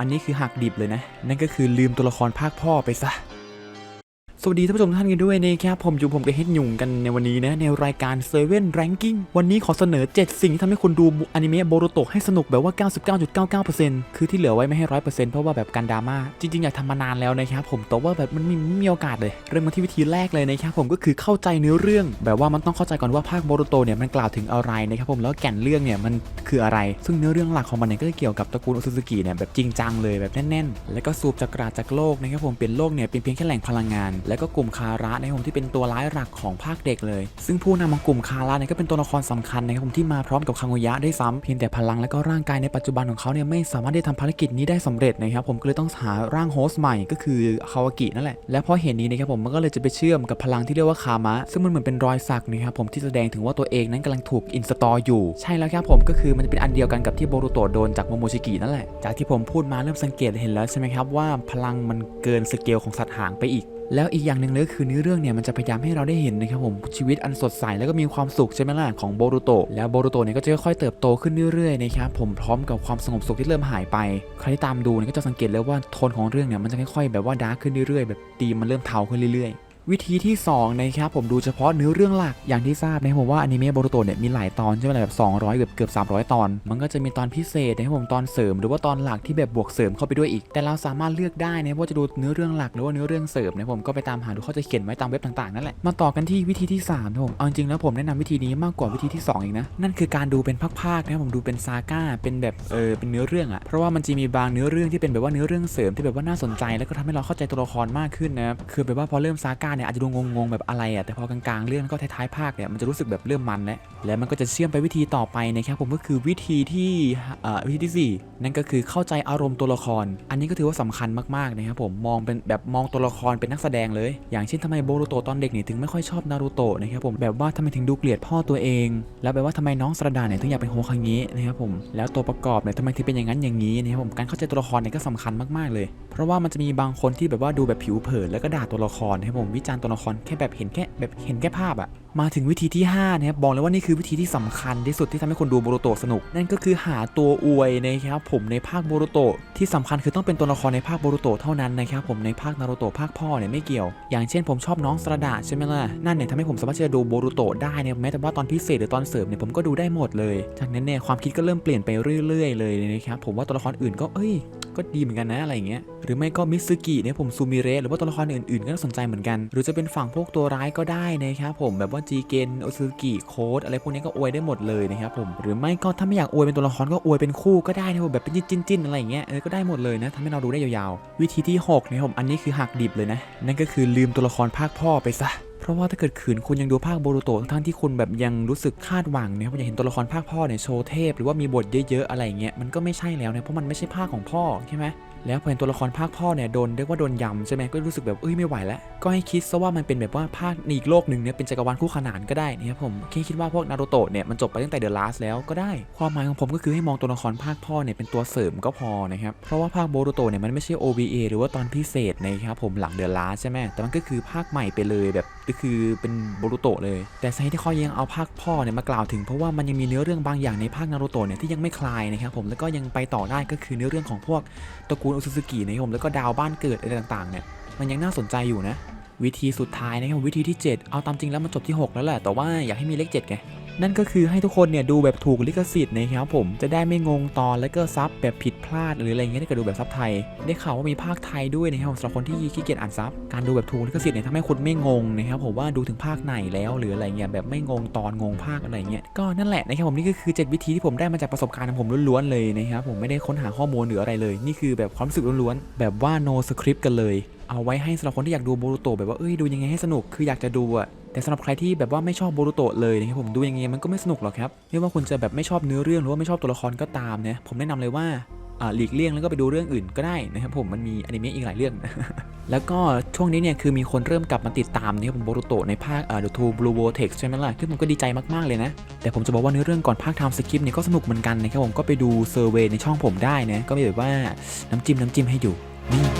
อันนี้คือหักดิบเลยนะ นั่นก็คือลืมตัวละครภาคพ่อไปซะ สวัสดีท่านผู้ชมทุกท่านกันด้วยนะครับผมอยู่ผมกับเฮดหยุ่งกันในวันนี้นะในรายการ Seven Ranking วันนี้ขอเสนอ 7 สิ่งที่ทำให้คุณดูอนิเมะโบโรโตะให้สนุกแบบว่า 99.99%คือที่เหลือไว้ไม่ให้100%เพราะว่าแบบการดราม่าจริงๆ อยากทำมานานแล้วนะครับผมแต่ว่าแบบมันไม่มีโอกาสเลย เริ่มมาที่วิธีแรกเลยนะครับผมก็คือเข้าใจเนื้อเรื่อง แบบว่ามันต้องเข้าใจก่อนว่าภาคโบโรโตะเนี่ยมันกล่าวถึงอะไรนะครับผมแล้วแก่นเรื่องเนี่ยมันคืออะไร ซึ่งเนื้อเรื่องหลักของมันเนี่ยก็จะเกี่ยวกับตระกูลโอซุซุกิเนี่ยแบบจริงจังเลยแบบแน่นๆ แล้วก็สูบจักราจากโลกนะครับผมเป็นโลกเนี่ยเป็นเพียงแค่แหล่งพลังงานแล้วก็กลุ่มคาระนะครับผมที่เป็นตัวร้ายหลักของภาคเด็กเลย ซึ่งผู้นำของกลุ่มคาระเนี่ยก็เป็นตัวละครสำคัญนะครับผมที่มาพร้อมกับคังโอยะได้ซ้ำเพียงแต่พลังและก็ร่างกายในปัจจุบันของเขาเนี่ยไม่สามารถได้ทำภารกิจนี้ได้สำเร็จนะครับผมก็เลยต้องหาร่างโฮสต์ใหม่ก็คือคาวากินั่นแหละและเพราะเหตุนี้นะครับผมมันก็เลยจะไปเชื่อมกับพลังที่เรียกว่าคามะ ซึ่งมันเหมือนเป็นรอยสักนะครับผมที่แสดงถึงว่าตัวเองนั้นกำลังถูกอินสตอลอยู่ ใช่แล้วครับผมก็คือมันจะเป็นอันเดียวกันกับที่โบรุโตะโดนจากโมโมชิกินั่นแหละจากที่ผมพูดมาเริ่มสังเกตเห็นแล้วใช่ไหมครับว่าพลังมันเกินสเกลของสัตว์หางไปอีก แล้วอีกอย่างหนึ่งเลยคือเนื้อเรื่องเนี่ยมันจะพยายามให้เราได้เห็นนะครับผมชีวิตอันสดใสแล้วก็มีความสุขใช่ไหมล่ะของโบรุโตะแล้วโบรุโตะเนี่ยก็จะค่อยๆเติบโตขึ้นเรื่อยๆนะครับผมพร้อมกับความสงบสุขที่เริ่มหายไป ใครที่ตามดูเนี่ยก็จะสังเกตเลยว่าโทนของเรื่องเนี่ยมันจะค่อยๆแบบว่าดาร์กขึ้นเรื่อยๆแบบตีมมันเริ่มเทาขึ้นเรื่อยๆ วิธีที่2นะครับผมดูเฉพาะเนื้อเรื่องหลักอย่างที่ทราบนะครับผมว่าอนิเมะโบรโตเนี่ยมีหลายตอนใช่ไหมล่ะแบบ200เกือบเกือบ300 ตอน มันก็จะมีตอนพิเศษนะครับผมตอนเสริม หรือว่าตอนหลักที่แบบบวกเสริมเข้าไปด้วยอีก แต่เราสามารถเลือกได้นะว่าจะดูเนื้อเรื่องหลักหรือว่าเนื้อเรื่องเสริมนะผมก็ไปตามหาดูเขาจะเขียนไว้ตามเว็บต่างๆนั่นแหละมาต่อกันที่วิธีที่3นะผมเอาจริงแล้วผมแนะนำวิธีนี้มากกว่าวิธีที่2องอีกนะนั่นคือการดูเป็นภาคๆนะผมดูเป็นซาก้าเป็นแบบเออเป็นเนื้อเรื่องอะเพราะว่ามันจะมีบางเนื้อเรื่องที่เป็นแบบว่าเนื้อเรื่องเสริมที่แบบว่าน่าสนใจ แล้วก็ทำให้เราเข้าใจตัวละครมากขึ้นนะคือแบบว่าพอเริ่มซาก้าเนี่ยอาจจะดูงงๆแบบอะไรอะแต่พอกลางๆเรื่องก็ท้ายๆภาคเนี่ยมันจะรู้สึกแบบเริ่มมันแล้วแล้วมันก็จะเชื่อมไปวิธีต่อไปนะครับผมก็คือวิธีที่วิธีที่สี่นั่นก็คือเข้าใจอารมณ์ตัวละคร อันนี้ก็ถือว่าสำคัญมากๆนะครับผมมองเป็นแบบมองตัวละครเป็นนักแสดงเลย อย่างเช่นทำไมโบรูโตตอนเด็กเนี่ยถึงไม่ค่อยชอบนารูโตะนะครับผมแบบว่าทำไมถึงดูเกลียดพ่อตัวเอง แล้วแบบว่าทำไมน้องสระดาเนี่ยถึงอยากเป็นโฮคังงี้นะครับผมแล้วตัวประกอบเนี่ยทำไมถึงเป็นอย่างนั้นอย่างนี้นะครับผมการเข้าใจตัวละครเนี่ยก็สำคัญมากๆเลย เพราะว่ามันจะมีบางคนที่แบบว่าดูแบบผิวเผินแล้วก็ด่าตัวละครนะครับผมวิจารณ์ตัวละครแค่แบบเห็นแค่แบบเห็นแค่ภาพอะมาถึงวิธีที่5นะครับบอกเลยว่านี่คือวิธีที่สำคัญที่สุดที่ทำให้คนดูโบโรโตสนุก นั่นก็คือหาตัวอวยนะครับผมในภาคโบโรโตที่สำคัญคือต้องเป็นตัวละครในภาคโบโรโตเท่านั้นนะครับผมในภาคนารูโตภาคพ่อเนี่ยไม่เกี่ยว อย่างเช่นผมชอบน้องสระดาใช่ไหมล่ะนั่นเนี่ยทำให้ผมสามารถจะดูโบโรโตได้เนี่ยแม้แต่ว่าตอนพิเศษหรือตอนเสริมเนี่ยผมก็ดูได้หมดเลย จากนั้นเนี่ยความคิดก็เริ่มเปลี่ยนไปเรื่อย ๆ เลยนะครับผมว่าตัวละครอื่นก็เอ้ยก็ดีเหมือนกันนะอะไรอย่างเงี้ยหรือไม่ก็มิซึกิเนี่ยผมซูมิเระหรือว่าตัวละครอื่นๆก็น่าสนใจเหมือนกันหรือจะเป็นฝั่งพวกตัวร้ายก็ได้นะครับผมแบบว่าจีเกนโอซึกิโค้ดอะไรพวกนี้ก็อวยได้หมดเลยนะครับผมหรือไม่ก็ถ้าไม่อยากอวยเป็นตัวละครก็อวยเป็นคู่ก็ได้นะผมแบบเป็นจิ้นๆอะไรอย่างเงี้ยเออก็ได้หมดเลยนะทำให้เราดูได้ยาวๆ วิธีที่6นะครับผมอันนี้คือหักดิบเลยนะ นั่นก็คือลืมตัวละครภาคพ่อไปซะเพราะว่าถ้าเกิดขืนคุณยังดูภาคโบรูโตทั้งที่คุณแบบยังรู้สึกคาดหวังเนี่ยว่าอยากเห็นตัวละครภาคพ่อเนี่ยโชว์เทพ หรือว่ามีบทเยอะๆอะไรอย่างเงี้ยมันก็ไม่ใช่แล้วเนี่ยเพราะมันไม่ใช่ภาคของพ่อใช่ไหมแล้วพอเห็นตัวละครภาคพ่อเนี่ยโดนเรียกว่าโดนยำใช่ไหมก็รู้สึกแบบเอ้ยไม่ไหวแล้วก็ให้คิดซะว่ามันเป็นแบบว่าภาคอีกโลกหนึ่งเนี่ยเป็นจักรวาลคู่ขนานก็ได้นะครับผมแค่คิดว่าพวกนารูโตะเนี่ยมันจบไปตั้งแต่เดอะลาสแล้วก็ได้ ความหมายของผมก็คือให้มองตัวละครภาคพ่อเนี่ยเป็นตัวเสริมก็พอนะครับเพราะว่าภาคโบรูโตะเนี่ยมันไม่ใช่ OVA หรือว่าตอนพิเศษนะครับผมหลังเดอะลาสใช่ไหมแต่มันก็คือภาคใหม่ไปเลยแบบก็คือเป็นโบรูโตะเลย แต่สาเหตุที่เขายังเอาภาคพ่อเนี่ยมากล่าวถึงเพราะว่ามันยังมีเนื้อเรื่องบางอย่างในภาคนารูโตะเนี่ยที่ยังไม่คลายนะครับผมแล้วก็ยังไปต่อได้ก็คือเนื้อเรื่องของพวกตระกูลโอซุซึกินะครับผมแล้วก็ดาวบ้านเกิดอะไรต่างๆเนี่ยมันยังน่าสนใจอยู่นะ วิธีสุดท้ายนะครับวิธีที่ 7 เอาตามจริงแล้วมันจบที่ 6 แล้วแหละแต่ว่าอยากให้มีเลข7ไง นั่นก็คือให้ทุกคนเนี่ยดูแบบถูกลิขสิทธิ์นะครับผมจะได้ไม่งงตอนแล้วก็ซับแบบผิดพลาดหรืออะไรเงี้ยถ้าเกิดดูแบบซับไทย ได้ข่าวว่ามีภาคไทยด้วยนะครับสำหรับคนที่ขี้เกียจอ่านซับการดูแบบถูกลิขสิทธิ์เนี่ยทำให้คุณไม่งงนะครับผมว่าดูถึงภาคไหนแล้วหรืออะไรเงี้ยแบบไม่งงตอนงงภาคอะไรเงี้ยก็นั่นแหละนะครับผมนี่ก็คือ 7 วิธีที่ผมได้มาจากประสบการณ์ของผมล้วนๆเลยนะครับผมไม่ได้ค้นหาข้อมูลหรืออะไรเลย นี่คือแบบความรู้สึกล้วนๆแบบว่า no script กันเลย เอาไว้ให้สำหรับคนที่อยากดูโบรูโตแบบว่าเอ้ยดูยังไงให้สนุกคืออยากจะดูอะแต่สำหรับใครที่แบบว่าไม่ชอบโบรูโตเลยนะครับผมดูยังไงมันก็ไม่สนุกหรอกครับไม่ว่าคุณจะแบบไม่ชอบเนื้อเรื่องหรือว่าไม่ชอบตัวละครก็ตามนะผมแนะนำเลยว่าหลีกเลี่ยงแล้วก็ไปดูเรื่องอื่นก็ได้นะครับผมมันมีอนิเมะอีกหลายเรื่อง แล้วก็ช่วงนี้เนี่ยคือมีคนเริ่มกลับมาติดตามนะครับผมโบรูโตในภาคอ่า The Two Blue Vortex ใช่ไหมล่ะซึ่ผมก็ดีใจมากๆเลยนะ แต่ผมจะบอกว่าเนื้อเรื่องก่อนภาค Time Skip เนี่ยก็สนุกเหมือนกันนะครับผมก็ไปดูเซอร์เวยในช่องผมได้นะก็มีแบบว่าน้ำจิ้มน้ำจิ้มให้อยู่นี่